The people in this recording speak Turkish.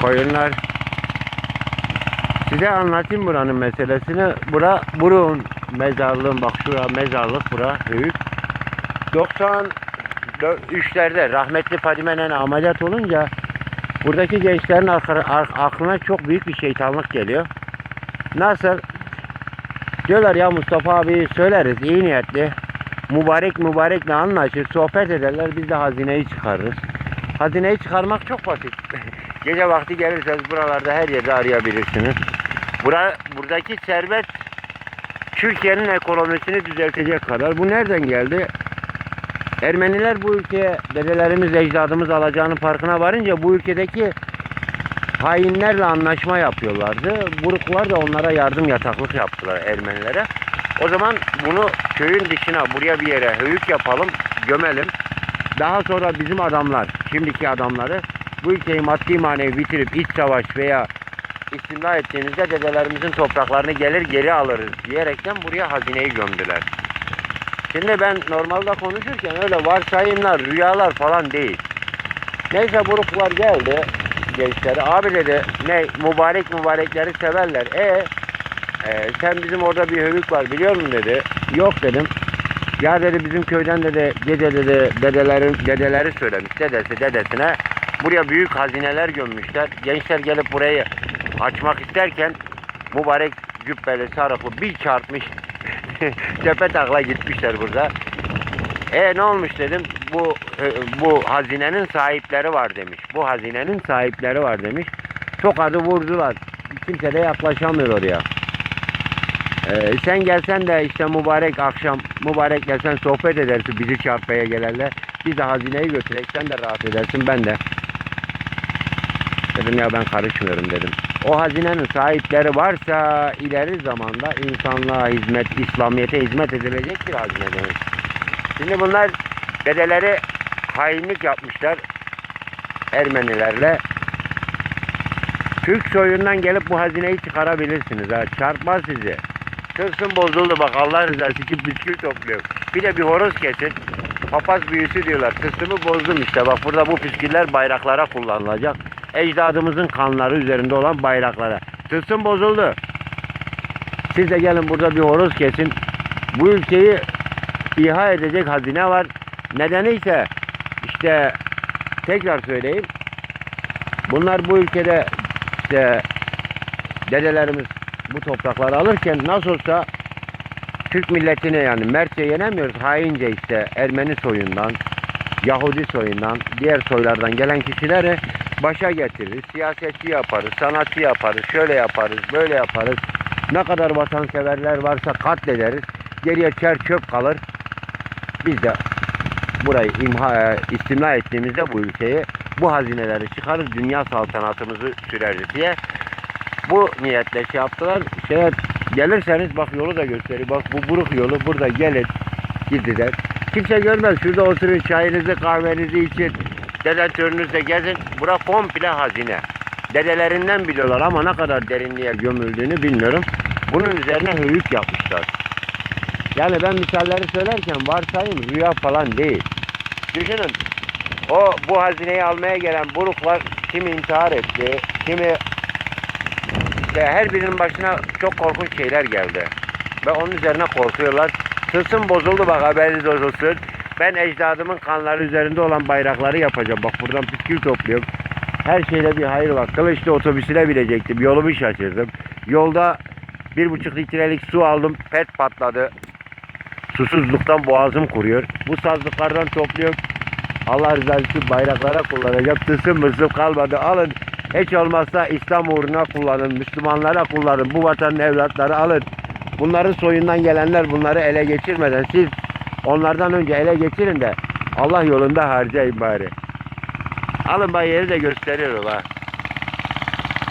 koyunlar. Size anlatayım buranın meselesini. Bura Burun mezarlığın bak şura mezarlık bura büyük. 93'lerde rahmetli Fadime Nene ameliyat olunca buradaki gençlerin aklına çok büyük bir şeytanlık geliyor. Nasıl? Diyorlar ya Mustafa abi söyleriz iyi niyetli. Mübarek mübarekle anlaşır, sohbet ederler biz de hazineyi çıkarırız. Hazineyi çıkarmak çok basit. Gece vakti gelirseniz buralarda her yerde arayabilirsiniz. Bura, buradaki servet Türkiye'nin ekonomisini düzeltecek kadar. Bu nereden geldi? Ermeniler bu ülkeye dedelerimiz, ecdadımız alacağının farkına varınca bu ülkedeki hainlerle anlaşma yapıyorlardı. Buruklar da onlara yardım yataklık yaptılar Ermenilere. O zaman bunu köyün dışına buraya bir yere höyük yapalım, gömelim. Daha sonra bizim adamlar, şimdiki adamları bu ülkeyi maddi manevi bitirip iç savaş veya istimla ettiğinizde dedelerimizin topraklarını gelir geri alırız diyerekten buraya hazineyi gömdüler. Şimdi ben normalde konuşurken öyle varsayımlar, rüyalar falan değil. Neyse buruklar geldi gençleri. Abi dedi ne mübarek mübarekleri severler. E, e sen bizim orada bir hövük var biliyor musun dedi. Yok dedim. Ya dedi bizim köyden dedi gece dedi dedelerin dedeleri söylemiş dedesi dedesine buraya büyük hazineler gömmüşler. Gençler gelip burayı açmak isterken mübarek cübbeli sarıklı bir çarpmış tepe takla gitmişler burada. E ne olmuş dedim. Bu e, bu hazinenin sahipleri var demiş. Bu hazinenin sahipleri var demiş. Çok adı vurdular. Kimse de yaklaşamıyor oraya. E, sen gelsen de işte mübarek akşam mübarek gelsen sohbet edersin bizi çarpmaya gelenler. Biz de hazineyi götürek sen de rahat edersin ben de. Dedim ya ben karışmıyorum dedim. O hazinenin sahipleri varsa ileri zamanda insanlığa hizmet, İslamiyet'e hizmet edilecek bir hazine demek. Şimdi bunlar dedeleri hainlik yapmışlar Ermenilerle. Türk soyundan gelip bu hazineyi çıkarabilirsiniz ha. Çarpmaz sizi. Tılsım bozuldu bak Allah rızası için bisküvi topluyor. Bir de bir horoz kesin. Papaz büyüsü diyorlar. Tılsımı bozdum işte. Bak burada bu püsküller bayraklara kullanılacak. Ecdadımızın kanları üzerinde olan bayraklara. Tılsım bozuldu. Siz de gelin burada bir horoz kesin. Bu ülkeyi İHA edecek hazine var. Nedeni ise işte tekrar söyleyeyim. Bunlar bu ülkede işte dedelerimiz bu toprakları alırken nasıl olsa Türk milletine yani Mertçe yenemiyoruz. Haince işte Ermeni soyundan, Yahudi soyundan, diğer soylardan gelen kişileri başa getiririz. Siyasetçi yaparız, sanatçı yaparız, şöyle yaparız, böyle yaparız. Ne kadar vatanseverler varsa katlederiz. Geriye çer çöp kalır. Biz de burayı imha, e, istimla ettiğimizde bu ülkeyi bu hazineleri çıkarır dünya saltanatımızı süreriz diye bu niyetle şey yaptılar. Şeye gelirseniz bak yolu da göstereyim. Bak bu buruk yolu burada gelin gidiler. Kimse görmez. Şurada oturun çayınızı kahvenizi için dede törünüzle gezin. Bura komple hazine. Dedelerinden biliyorlar ama ne kadar derinliğe gömüldüğünü bilmiyorum. Bunun üzerine höyük yapmışlar. Yani ben misalleri söylerken varsayım rüya falan değil. Düşünün o bu hazineyi almaya gelen buruklar kimi intihar etti, kimi işte her birinin başına çok korkunç şeyler geldi. Ve onun üzerine korkuyorlar. Tılsım bozuldu bak haberiniz olsun. Ben ecdadımın kanları üzerinde olan bayrakları yapacağım. Bak buradan püskül topluyorum. Her şeyde bir hayır var. Kılıçlı otobüsüne binecektim. Yolumu şaşırdım. Yolda bir buçuk litrelik su aldım. Pet patladı. Susuzluktan boğazım kuruyor. Bu sazlıklardan topluyorum. Allah rızası için bayraklara kullanacağım. Tısım mısım kalmadı. Alın. Hiç olmazsa İslam uğruna kullanın. Müslümanlara kullanın. Bu vatanın evlatları alın. Bunların soyundan gelenler bunları ele geçirmeden siz onlardan önce ele geçirin de Allah yolunda harcayın bari. Alın bak yeri de gösteriyorum ha.